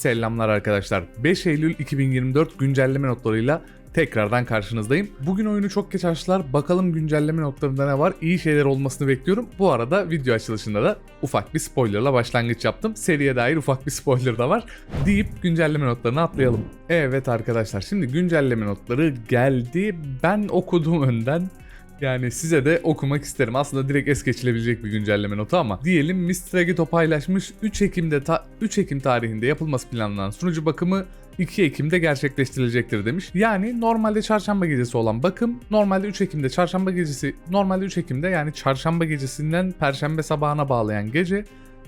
Selamlar arkadaşlar. 5 Eylül 2024 güncelleme notlarıyla tekrardan karşınızdayım. Bugün oyunu çok geç açtılar. Bakalım güncelleme notlarında ne var? İyi şeyler olmasını bekliyorum. Bu arada video açılışında da ufak bir spoilerla başlangıç yaptım. Seriye dair ufak bir spoiler da var. Deyip güncelleme notlarına atlayalım. Evet arkadaşlar şimdi güncelleme notları geldi. Ben okudum önden. Yani size de okumak isterim. Aslında direkt es geçilebilecek bir güncelleme notu ama diyelim Mistragito paylaşmış 3 Ekim'de ta- 3 Ekim tarihinde yapılması planlanan sunucu bakımı 2 Ekim'de gerçekleştirilecektir demiş. Yani normalde çarşamba gecesi olan bakım normalde 3 Ekim'de çarşamba gecesi normalde 3 Ekim'de yani çarşamba gecesinden perşembe sabahına bağlayan gece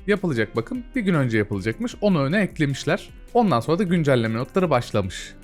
yapılacak bakım bir gün önce yapılacakmış. Onu öne eklemişler. Ondan sonra da güncelleme notları başlamış.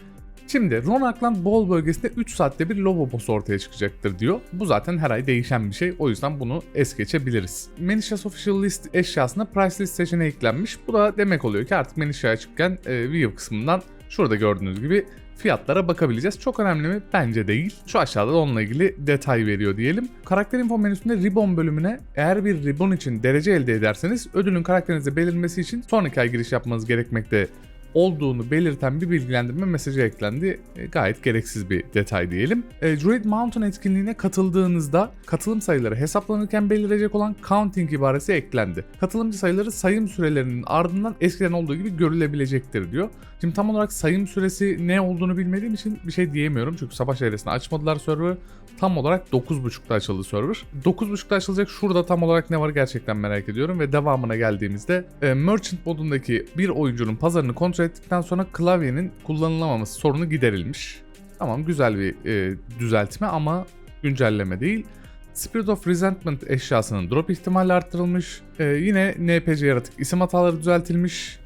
Şimdi Ronakland Bowl bölgesinde 3 saatte bir Lobo Boss ortaya çıkacaktır diyor. Bu zaten her ay değişen bir şey. O yüzden bunu es geçebiliriz. Manishas Official List eşyasına price list seçeneği eklenmiş. Bu da demek oluyor ki artık Manisha'ya çıkken e, view kısmından şurada gördüğünüz gibi fiyatlara bakabileceğiz. Çok önemli mi? Bence değil. Şu aşağıda da onunla ilgili detay veriyor diyelim. Karakter info menüsünde ribbon bölümüne eğer bir ribbon için derece elde ederseniz ödülün karakterinizde belirmesi için sonraki ay giriş yapmanız gerekmekte olduğunu belirten bir bilgilendirme mesajı eklendi. E, gayet gereksiz bir detay diyelim. E, Druid Mountain etkinliğine katıldığınızda katılım sayıları hesaplanırken belirecek olan counting ibaresi eklendi. Katılımcı sayıları sayım sürelerinin ardından eskiden olduğu gibi görülebilecektir diyor. Şimdi tam olarak sayım süresi ne olduğunu bilmediğim için bir şey diyemiyorum. Çünkü sabah çevresinde açmadılar server'ı. Tam olarak 9.30'da açıldı server. 9.30'da açılacak şurada tam olarak ne var gerçekten merak ediyorum ve devamına geldiğimizde e, Merchant modundaki bir oyuncunun pazarını kontrol ettikten sonra klavyenin kullanılamaması sorunu giderilmiş. Tamam güzel bir e, düzeltme ama güncelleme değil. Spirit of Resentment eşyasının drop ihtimali arttırılmış. E, yine NPC yaratık isim hataları düzeltilmiş.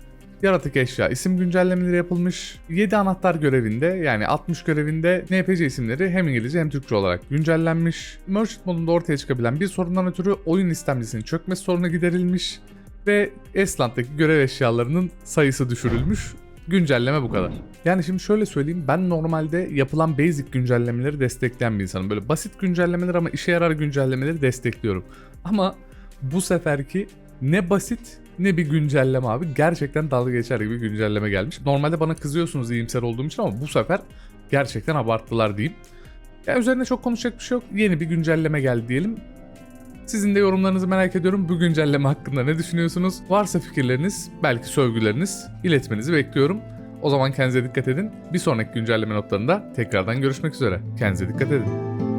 Yaratık eşya isim güncellemeleri yapılmış. 7 anahtar görevinde yani 60 görevinde NPC isimleri hem İngilizce hem Türkçe olarak güncellenmiş. Merchant modunda ortaya çıkabilen bir sorundan ötürü oyun istemcisinin çökmesi sorunu giderilmiş. Ve Esland'daki görev eşyalarının sayısı düşürülmüş. Güncelleme bu kadar. Yani şimdi şöyle söyleyeyim ben normalde yapılan basic güncellemeleri destekleyen bir insanım. Böyle basit güncellemeler ama işe yarar güncellemeleri destekliyorum. Ama bu seferki ne basit ne bir güncelleme abi. Gerçekten dalga geçer gibi güncelleme gelmiş. Normalde bana kızıyorsunuz iyimser olduğum için ama bu sefer gerçekten abarttılar diyeyim. Ya üzerine çok konuşacak bir şey yok. Yeni bir güncelleme geldi diyelim. Sizin de yorumlarınızı merak ediyorum. Bu güncelleme hakkında ne düşünüyorsunuz? Varsa fikirleriniz, belki sövgüleriniz iletmenizi bekliyorum. O zaman kendinize dikkat edin. Bir sonraki güncelleme notlarında tekrardan görüşmek üzere. Kendinize dikkat edin.